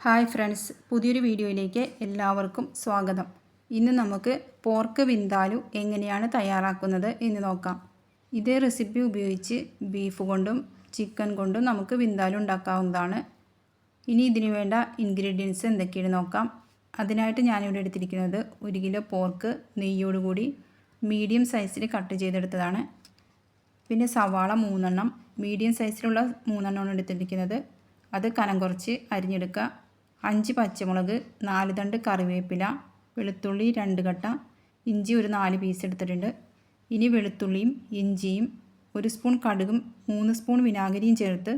Hi friends പുതിയൊരു വീഡിയോയിലേക്ക് എല്ലാവർക്കും സ്വാഗതം. ഇന്ന് നമുക്ക് പോർക്ക് വിന്താലു എങ്ങനെയാണ് തയ്യാറാക്കുന്നത് എന്ന് നോക്കാം. ഇതേ റെസിപ്പി ഉപയോഗിച്ച് ബീഫ് കൊണ്ടും ചിക്കൻ കൊണ്ടും നമുക്ക് വിന്താലു ഉണ്ടാക്കാവുന്നതാണ്. ഇനി ഇതിന് വേണ്ട ഇൻഗ്രീഡിയൻസ് എന്തൊക്കെയാണ് നോക്കാം. അതിനായിട്ട് ഞാനിവിടെ എടുത്തിരിക്കുന്നത് ഒരു കിലോ പോർക്ക് നെയ്യോടുകൂടി മീഡിയം സൈസിൽ കട്ട് ചെയ്തെടുത്തതാണ്. പിന്നെ സവാള മൂന്നെണ്ണം മീഡിയം സൈസിലുള്ള മൂന്നെണ്ണമാണ് എടുത്തിരിക്കുന്നത്. അത് കനം കുറച്ച് അരിഞ്ഞെടുക്കുക. അഞ്ച് പച്ചമുളക് നാല് തണ്ട് കറിവേപ്പില വെളുത്തുള്ളി രണ്ട് കട്ട ഇഞ്ചി ഒരു നാല് പീസ് എടുത്തിട്ടുണ്ട്. ഇനി വെളുത്തുള്ളിയും ഇഞ്ചിയും ഒരു സ്പൂൺ കടുകും മൂന്ന് സ്പൂൺ വിനാഗിരിയും ചേർത്ത്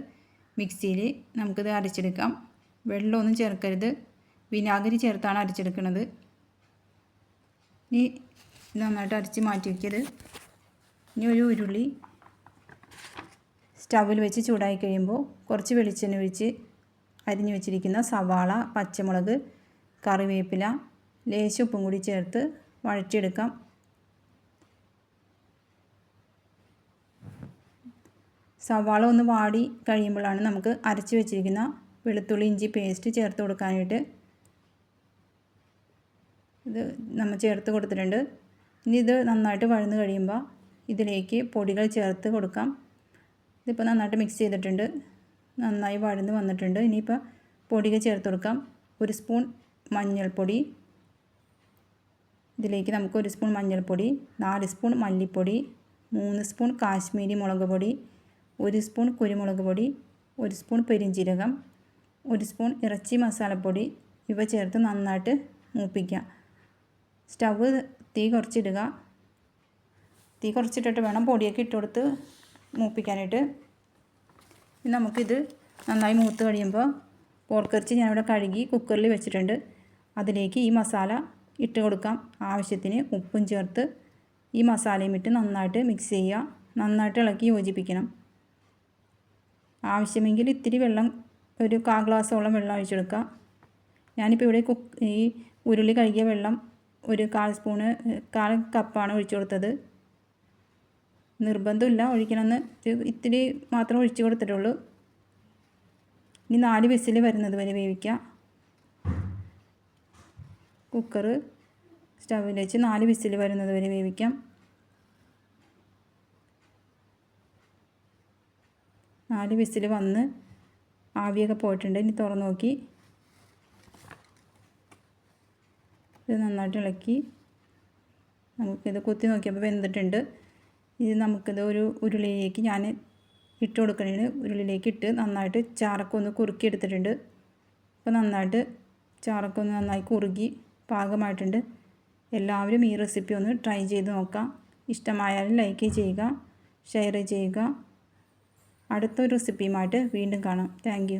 മിക്സിയിൽ നമുക്കിത് അരച്ചെടുക്കാം. വെള്ളമൊന്നും ചേർക്കരുത്. വിനാഗിരി ചേർത്താണ് അരച്ചെടുക്കുന്നത്. ഇനി നന്നായിട്ട് അരച്ച് മാറ്റി വയ്ക്കരുത് ഇനി ഒരു ഉരുളി സ്റ്റവിൽ വെച്ച് ചൂടായി കഴിയുമ്പോൾ കുറച്ച് വെളിച്ചെണ്ണ ഒഴിച്ച് അരിഞ്ഞു വെച്ചിരിക്കുന്ന സവാള പച്ചമുളക് കറിവേപ്പില ലേശം ഉപ്പും കൂടി ചേർത്ത് വഴറ്റിയെടുക്കാം. സവാള ഒന്ന് വാടി കഴിയുമ്പോഴാണ് നമുക്ക് അരച്ച് വെച്ചിരിക്കുന്ന വെളുത്തുള്ളി ഇഞ്ചി പേസ്റ്റ് ചേർത്ത് കൊടുക്കാനായിട്ട് ഇത് നമ്മൾ ചേർത്ത് കൊടുത്തിട്ടുണ്ട്. ഇനി ഇത് നന്നായിട്ട് വഴന്ന് കഴിയുമ്പോൾ ഇതിലേക്ക് പൊടികൾ ചേർത്ത് കൊടുക്കാം. ഇതിപ്പോൾ നന്നായിട്ട് മിക്സ് ചെയ്തിട്ടുണ്ട്. നന്നായി വഴന്ന് വന്നിട്ടുണ്ട്. ഇനിയിപ്പോൾ പൊടികൾ ചേർത്ത് കൊടുക്കാം. ഒരു സ്പൂൺ മഞ്ഞൾപ്പൊടി. ഇതിലേക്ക് നമുക്ക് ഒരു സ്പൂൺ മഞ്ഞൾപ്പൊടി നാല് സ്പൂൺ മല്ലിപ്പൊടി മൂന്ന് സ്പൂൺ കാശ്മീരി മുളക് പൊടി ഒരു സ്പൂൺ കുരുമുളക് പൊടി ഒരു സ്പൂൺ പെരിഞ്ചീരകം ഒരു സ്പൂൺ ഇറച്ചി മസാലപ്പൊടി. ഇവ ചേർത്ത് നന്നായിട്ട് മൂപ്പിക്കുക. സ്റ്റവ് തീ കുറച്ചിടുക. തീ കുറച്ചിട്ടിട്ട് വേണം പൊടിയൊക്കെ ഇട്ട് കൊടുത്ത് മൂപ്പിക്കാനായിട്ട്. ഇനി നമുക്കിത് നന്നായി മൂത്ത് കഴിയുമ്പോൾ പോർക്കിറച്ചി ഞാനിവിടെ കഴുകി കുക്കറിൽ വെച്ചിട്ടുണ്ട്. അതിലേക്ക് ഈ മസാല ഇട്ട് കൊടുക്കാം. ആവശ്യത്തിന് ഉപ്പും ചേർത്ത് ഈ മസാലയും ഇട്ട് നന്നായിട്ട് മിക്സ് ചെയ്യുക. നന്നായിട്ട് ഇളക്കി യോജിപ്പിക്കണം. ആവശ്യമെങ്കിൽ ഇത്തിരി വെള്ളം ഒരു കാ ഗ്ലാസോളം വെള്ളം ഒഴിച്ചെടുക്കുക ഞാനിപ്പോൾ ഇവിടെ കുക്ക് ഈ ഉരുളി കഴുകിയ വെള്ളം ഒരു കാൽ സ്പൂണ് കാൽ കപ്പാണ് ഒഴിച്ചു കൊടുത്തത്. നിർബന്ധമില്ല ഒഴിക്കണമെന്ന് ഇത്തിരി മാത്രം ഒഴിച്ചു കൊടുത്തിട്ടുള്ളൂ. ഇനി നാല് വിസിൽ വരുന്നത് വരെ വേവിക്കാം. കുക്കർ സ്റ്റവിൽ വെച്ച് നാല് വിസിൽ വരുന്നത് വരെ വേവിക്കാം. നാല് വിസിൽ വന്ന് ആവിയൊക്കെ പോയിട്ടുണ്ട് ഇനി തുറന്ന് നോക്കി. ഇത് നന്നായിട്ട് ഇളക്കി. നമുക്കിത് കുത്തി നോക്കിയപ്പോൾ വെന്തിട്ടുണ്ട്. ഇത് നമുക്കിത് ഒരു ഉരുളിയിലേക്ക് ഞാൻ ഇട്ട് കൊടുക്കണേന് ഉരുളിയിലേക്ക് ഇട്ട് നന്നായിട്ട് ചാറൊക്കെ ഒന്ന് കുറുക്കി എടുത്തിട്ടുണ്ട്. അപ്പോൾ നന്നായിട്ട് ചാറൊക്കെ ഒന്ന് നന്നായി കുറുകി പാകമായിട്ടുണ്ട്. എല്ലാവരും ഈ റെസിപ്പി ഒന്ന് ട്രൈ ചെയ്ത് നോക്കാം. ഇഷ്ടമായാലും ലൈക്ക് ചെയ്യുക ഷെയർ ചെയ്യുക. അടുത്തൊരു റെസിപ്പിയുമായിട്ട് വീണ്ടും കാണാം. താങ്ക്